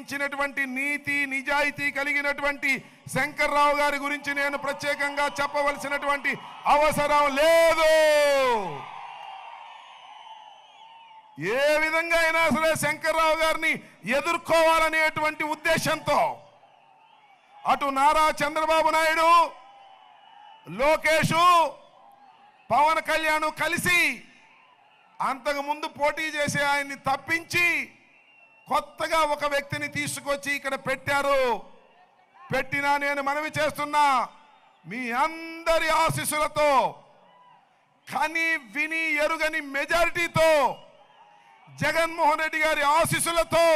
ఇచ్చినటువంటి నీతి నిజాయితీ కలిగినటువంటి శంకర్రావు గారి గురించి నేను ప్రత్యేకంగా చెప్పవలసినటువంటి అవసరం లేదు. ఏ విధంగా అయినా సరే శంకర్రావు గారిని ఎదుర్కోవాలనేటువంటి ఉద్దేశంతో అటు నారా చంద్రబాబు నాయుడు లోకేషు పవన్ కళ్యాణ్ కలిసి అంతకు ముందు పోటీ చేసే ఆయన్ని తప్పించి కొత్తగా ఒక వ్యక్తిని తీసుకొచ్చి ఇక్కడ పెట్టారు. పెట్టినా నేను మనవి చేస్తున్నా. మీ అందరి ఆశీస్సులతో కని విని ఎరుగని మెజారిటీతో జగన్మోహన్ రెడ్డి గారి ఆశీస్సులతో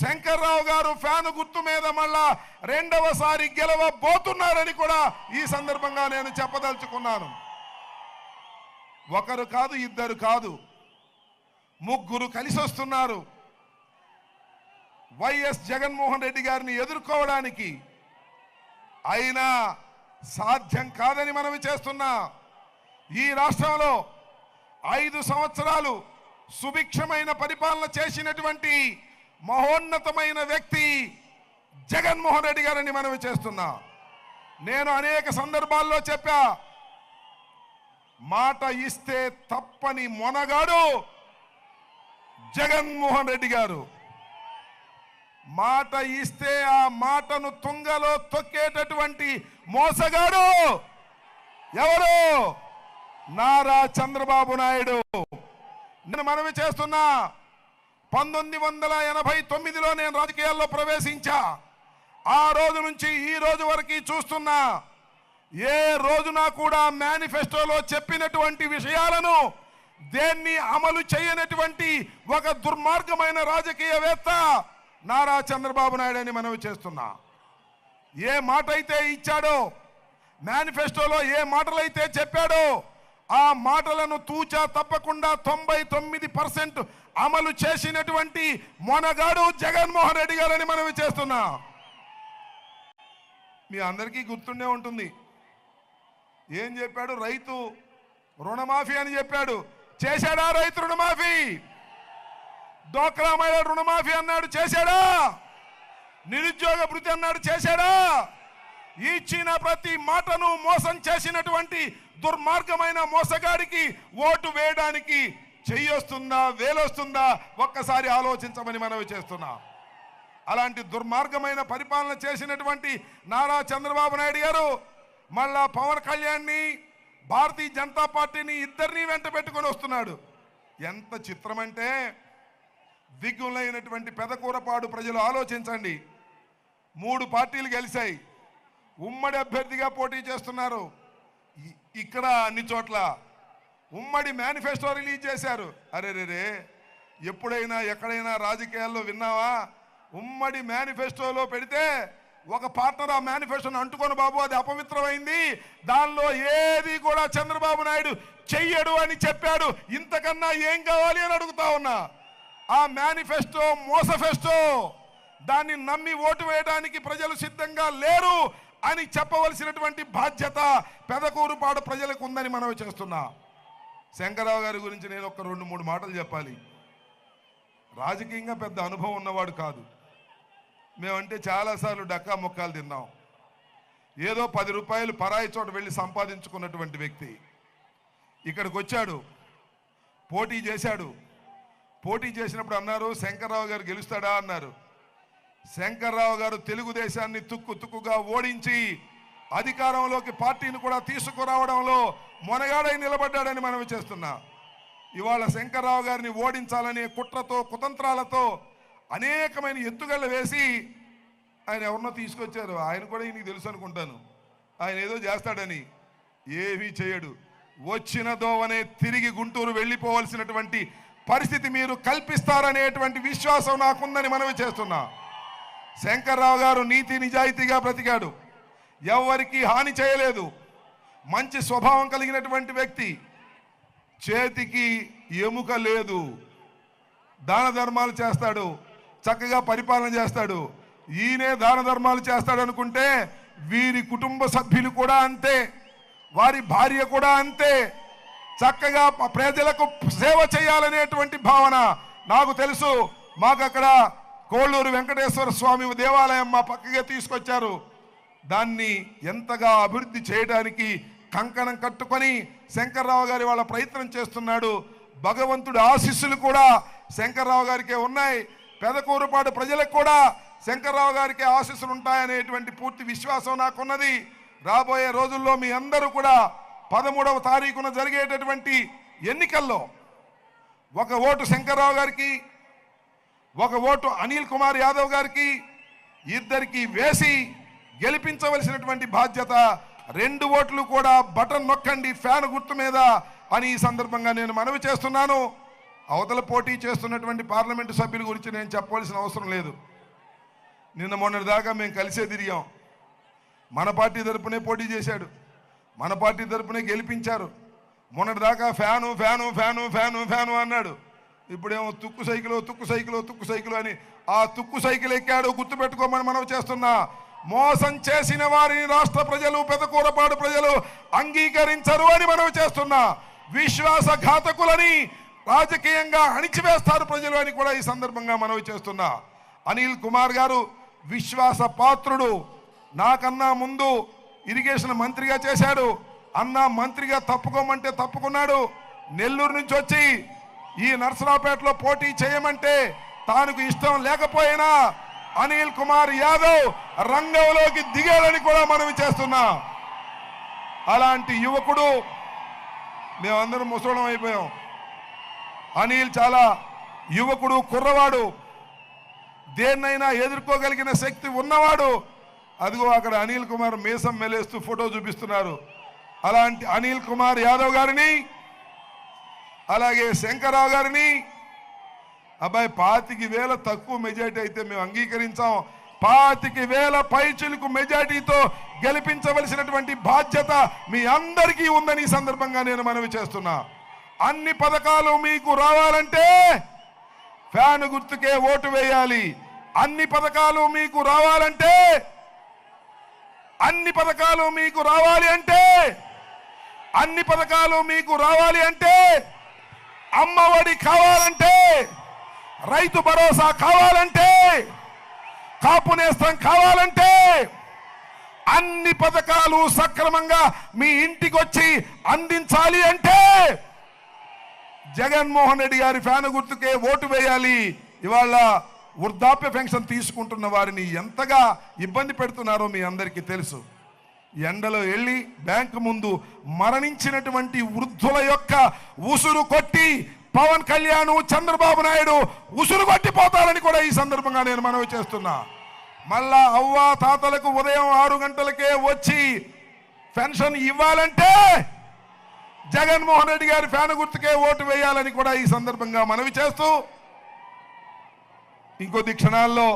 శంకర్రావు గారు ఫ్యాను గుర్తు మీద మళ్ళా రెండవసారి గెలవబోతున్నారని కూడా ఈ సందర్భంగా నేను చెప్పదలుచుకున్నాను. ఒకరు కాదు ఇద్దరు కాదు. ముగ్గురు కలిసి వస్తున్నారు వైఎస్ జగన్మోహన్ రెడ్డి గారిని ఎదుర్కోవడానికి అయినా సాధ్యం కాదని మనవి చేస్తున్నా. ఈ రాష్ట్రంలో ఐదు సంవత్సరాలు సుభిక్షమైన పరిపాలన చేసినటువంటి మహోన్నతమైన వ్యక్తి జగన్మోహన్ రెడ్డి గారని మనవి చేస్తున్నా. నేను అనేక సందర్భాల్లో చెప్పా మాట ఇస్తే తప్పని మొనగాడు జగన్మోహన్ రెడ్డి గారు. మాట ఇస్తే ఆ మాటను తుంగలో తొక్కేటటువంటి మోసగాడు ఎవరు? నారా చంద్రబాబు నాయుడు. నేను మనవి చేస్తున్నా పంతొమ్మిది వందల ఎనభై తొమ్మిదిలో నేను రాజకీయాల్లో ప్రవేశించా. ఆ రోజు నుంచి ఈ రోజు వరకు చూస్తున్నా ఏ రోజున కూడా మేనిఫెస్టోలో చెప్పినటువంటి విషయాలను దేన్ని అమలు చేయనటువంటి ఒక దుర్మార్గమైన రాజకీయవేత్త నారా చంద్రబాబు నాయుడు అని మనవి చేస్తున్నా. ఏ మాట అయితే ఇచ్చాడో మేనిఫెస్టోలో ఏ మాటలైతే చెప్పాడో ఆ మాటలను తూచా తప్పకుండా తొంభై తొమ్మిది పర్సెంట్ అమలు చేసినటువంటి మొనగాడు జగన్మోహన్ రెడ్డి గారని మనవి చేస్తున్నా. మీ అందరికీ గుర్తుండే ఉంటుంది. ఏం చెప్పాడు? రైతు రుణమాఫీ అని చెప్పాడు. చేశాడా రైతు రుణమాఫీ? డోక్రా మహిళ రుణమాఫీ అన్నాడు చేశాడా? నిరుద్యోగ భృతి అన్నాడు చేశాడా? ఇచ్చిన ప్రతి మాటను మోసం చేసినటువంటి దుర్మార్గమైన మోసగాడికి ఓటు వేయడానికి చెయ్యొస్తుందా వేలొస్తుందా ఒక్కసారి ఆలోచించమని మనవి చేస్తున్నా. అలాంటి దుర్మార్గమైన పరిపాలన చేసినటువంటి నారా చంద్రబాబు నాయుడు గారు మళ్ళా పవన్ కళ్యాణ్ని భారతీయ జనతా పార్టీని ఇద్దరిని వెంట పెట్టుకొని వస్తున్నాడు. ఎంత చిత్రమంటే దిగ్గులైనటువంటి పెదకూరపాడు ప్రజలు ఆలోచించండి. మూడు పార్టీలు గెలిచాయి. ఉమ్మడి అభ్యర్థిగా పోటీ చేస్తున్నారు. ఇక్కడ అన్ని చోట్ల ఉమ్మడి మేనిఫెస్టో రిలీజ్ చేశారు. అరే రే ఎప్పుడైనా ఎక్కడైనా రాజకీయాల్లో విన్నావా? ఉమ్మడి మేనిఫెస్టోలో పెడితే ఒక పార్ట్నర్ ఆ మేనిఫెస్టోని అంటుకొని బాబు అది అపవిత్రమైంది. దానిలో ఏది కూడా చంద్రబాబు నాయుడు చెయ్యడు అని చెప్పాడు. ఇంతకన్నా ఏం కావాలి అని అడుగుతా ఉన్నా. ఆ మేనిఫెస్టో మోసఫెస్టో దాన్ని నమ్మి ఓటు వేయడానికి ప్రజలు సిద్ధంగా లేరు అని చెప్పవలసినటువంటి బాధ్యత పెదకూరుపాడు ప్రజలకు ఉందని మనవి చేస్తున్నా. శంకరరావు గారి గురించి నేను ఒక రెండు మూడు మాటలు చెప్పాలి. రాజకీయంగా పెద్ద అనుభవం ఉన్నవాడు కాదు. మేమంటే చాలాసార్లు డక్కా ముక్కాలు తిన్నాం. ఏదో పది రూపాయలు పరాయి చోట వెళ్ళి సంపాదించుకున్నటువంటి వ్యక్తి. ఇక్కడికి వచ్చాడు పోటీ చేశాడు పోటీ చేసినప్పుడు అన్నారు శంకర్రావు గారు గెలుస్తాడా అన్నారు. శంకర్రావు గారు తెలుగుదేశాన్ని తుక్కు తుక్కుగా ఓడించి అధికారంలోకి పార్టీని కూడా తీసుకురావడంలో మొనగాడై నిలబడ్డాడని మనం చేస్తున్నా. ఇవాళ శంకర్రావు గారిని ఓడించాలనే కుట్రతో కుతంత్రాలతో అనేకమైన ఎత్తుగళ్ళు వేసి ఆయన ఎవరినో తీసుకొచ్చారు. ఆయన కూడా ఈయనకి తెలుసు అనుకుంటాను. ఆయన ఏదో చేస్తాడని. ఏమీ చేయడు. వచ్చిన దోవనే తిరిగి గుంటూరు వెళ్ళిపోవలసినటువంటి పరిస్థితి మీరు కల్పిస్తారనేటువంటి విశ్వాసం నాకుందని మనవి చేస్తున్నా. శంకర్రావు గారు నీతి నిజాయితీగా బ్రతికాడు. ఎవరికి హాని చేయలేదు. మంచి స్వభావం కలిగినటువంటి వ్యక్తి. చేతికి ఎముక లేదు. దాన ధర్మాలు చేస్తాడు. చక్కగా పరిపాలన చేస్తాడు. ఈయనే దాన ధర్మాలు చేస్తాడు అనుకుంటే వీరి కుటుంబ సభ్యులు కూడా అంతే. వారి భార్య కూడా అంతే. చక్కగా ప్రజలకు సేవ చేయాలనేటువంటి భావన నాకు తెలుసు. మాకు అక్కడ కోళ్ళూరు వెంకటేశ్వర స్వామి దేవాలయం మా పక్కగా తీసుకొచ్చారు. దాన్ని ఎంతగా అభివృద్ధి చేయడానికి కంకణం కట్టుకొని శంకర్రావు గారి వాళ్ళ ప్రయత్నం చేస్తున్నాడు. భగవంతుడి ఆశీస్సులు కూడా శంకర్రావు గారికే ఉన్నాయి. పెదకూరుపాటు ప్రజలకు కూడా శంకర్రావు గారికి ఆశీస్సులు ఉంటాయనేటువంటి పూర్తి విశ్వాసం నాకున్నది. రాబోయే రోజుల్లో మీ అందరూ కూడా పదమూడవ తారీఖున జరిగేటటువంటి ఎన్నికల్లో ఒక ఓటు శంకర్రావు గారికి ఒక ఓటు అనిల్ కుమార్ యాదవ్ గారికి ఇద్దరికి వేసి గెలిపించవలసినటువంటి బాధ్యత రెండు ఓట్లు కూడా బటన్ నొక్కండి ఫ్యాన్ గుర్తు మీద అని ఈ సందర్భంగా నేను మనవి చేస్తున్నాను. అవతల పోటీ చేస్తున్నటువంటి పార్లమెంటు సభ్యుల గురించి నేను చెప్పవలసిన అవసరం లేదు. నిన్న మొన్నటి దాకా మేము కలిసే తిరిగాం. మన పార్టీ తరపునే పోటీ చేశాడు. మన పార్టీ తరపునే గెలిపించారు. మొన్నటి దాకా fan fan fan fan fan అన్నాడు. ఇప్పుడేమో తుక్కు సైకిల్ తుక్కు సైకిల్ తుక్కు సైకిల్ అని ఆ తుక్కు సైకిల్ ఎక్కాడు గుర్తుపెట్టుకోమని మనం చేస్తున్నా. మోసం చేసిన వారిని రాష్ట్ర ప్రజలు పెదకూరపాడు ప్రజలు అంగీకరించరు అని మనం చేస్తున్నా. విశ్వాసఘాతకులని రాజకీయంగా అణిచివేస్తారు ప్రజలు అని కూడా ఈ సందర్భంగా మనవి చేస్తున్నా. అనిల్ కుమార్ గారు విశ్వాస పాత్రుడు నాకన్నా ముందు ఇరిగేషన్ మంత్రిగా చేశాడు. అన్న మంత్రిగా తప్పుకోమంటే తప్పుకున్నాడు. నెల్లూరు నుంచి వచ్చి ఈ నర్సరావుపేటలో పోటీ చేయమంటే తానుకు ఇష్టం లేకపోయినా అనిల్ కుమార్ యాదవ్ రంగంలోకి దిగాలని కూడా మనవి చేస్తున్నా. అలాంటి యువకుడు మేమందరం ముసలం అయిపోయాం. అనిల్ చాలా యువకుడు కుర్రవాడు. దేన్నైనా ఎదుర్కోగలిగిన శక్తి ఉన్నవాడు. అదిగో అక్కడ అనిల్ కుమార్ మేసం మెలేస్తూ ఫోటో చూపిస్తున్నారు. అలాంటి అనిల్ కుమార్ యాదవ్ గారిని అలాగే శంకరరావు గారిని. అబ్బాయి పాతికి వేల తక్కువ మెజార్టీ అయితే మేము అంగీకరించాం. పాతికి వేల పైచులకు మెజార్టీతో గెలిపించవలసినటువంటి బాధ్యత మీ అందరికీ ఉందని ఈ సందర్భంగా నేను మనవి చేస్తున్నా. అన్ని పథకాలు మీకు రావాలంటే ఫ్యాన్ గుర్తుకే ఓటు వేయాలి. అన్ని పథకాలు మీకు రావాలంటే అన్ని పథకాలు మీకు రావాలి అంటే అన్ని పథకాలు మీకు రావాలి అంటే అమ్మఒడి కావాలంటే రైతు భరోసా కావాలంటే కాపు నేస్తం కావాలంటే అన్ని పథకాలు సక్రమంగా మీ ఇంటికి వచ్చి అందించాలి అంటే జగన్మోహన్ రెడ్డి గారి ఫ్యాన్ గుర్తుకే ఓటు వేయాలి. ఇవాళ వృద్ధాప్య పెన్షన్ తీసుకుంటున్న వారిని ఎంతగా ఇబ్బంది పెడుతున్నారో మీ అందరికీ తెలుసు. ఎండలో వెళ్ళి బ్యాంకు ముందు మరణించినటువంటి వృద్ధుల యొక్క ఉసురు కొట్టి పవన్ కళ్యాణ్ చంద్రబాబు నాయుడు ఉసురు కొట్టిపోతారని కూడా ఈ సందర్భంగా నేను మనవి చేస్తున్నా. మళ్ళా అవ్వ తాతలకు ఉదయం ఆరు గంటలకే వచ్చి పెన్షన్ ఇవ్వాలంటే జగన్మోహన్ రెడ్డి గారి ఫ్యాన్ గుర్తుకే ఓటు వేయాలని కూడా ఈ సందర్భంగా మనవి చేస్తూ ఇంకొద్ది క్షణాల్లో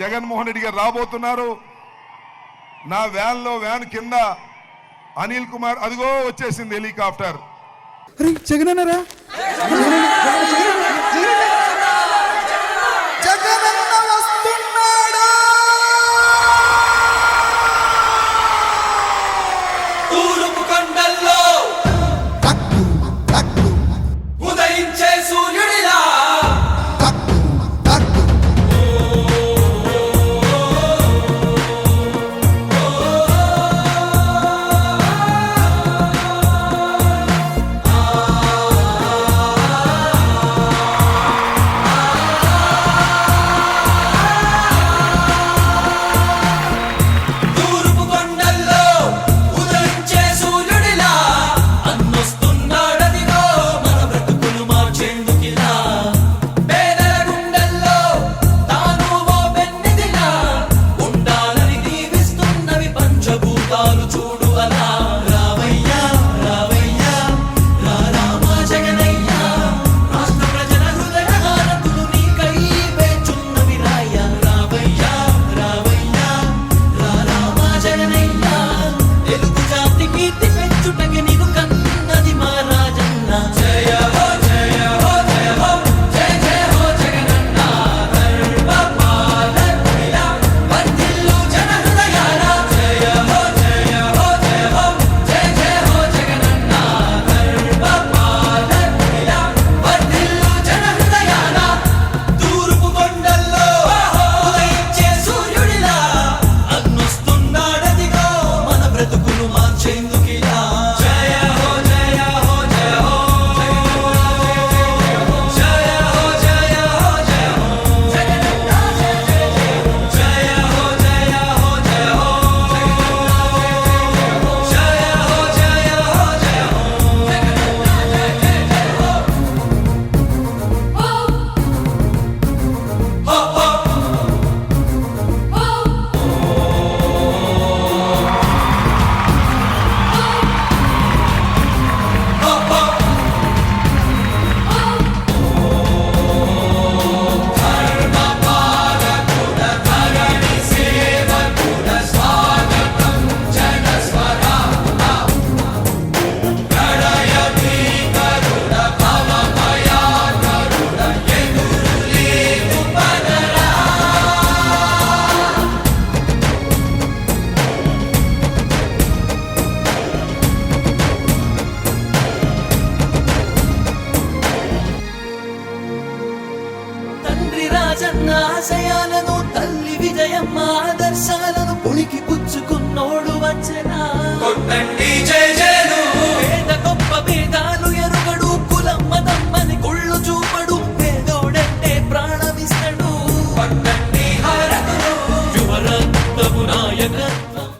జగన్మోహన్ రెడ్డి గారు రాబోతున్నారు. నా వ్యాన్లో వ్యాన్ కింద అనిల్ కుమార్ అదిగో వచ్చేసింది హెలికాప్టర్. జగన్ అన్నారా రాజన్న ఆశయాలను తల్లి విజయమ్మ ఆదర్శాలను పుణికి పుచ్చుకున్నోడు వచ్చనా? కొట్టండి జయ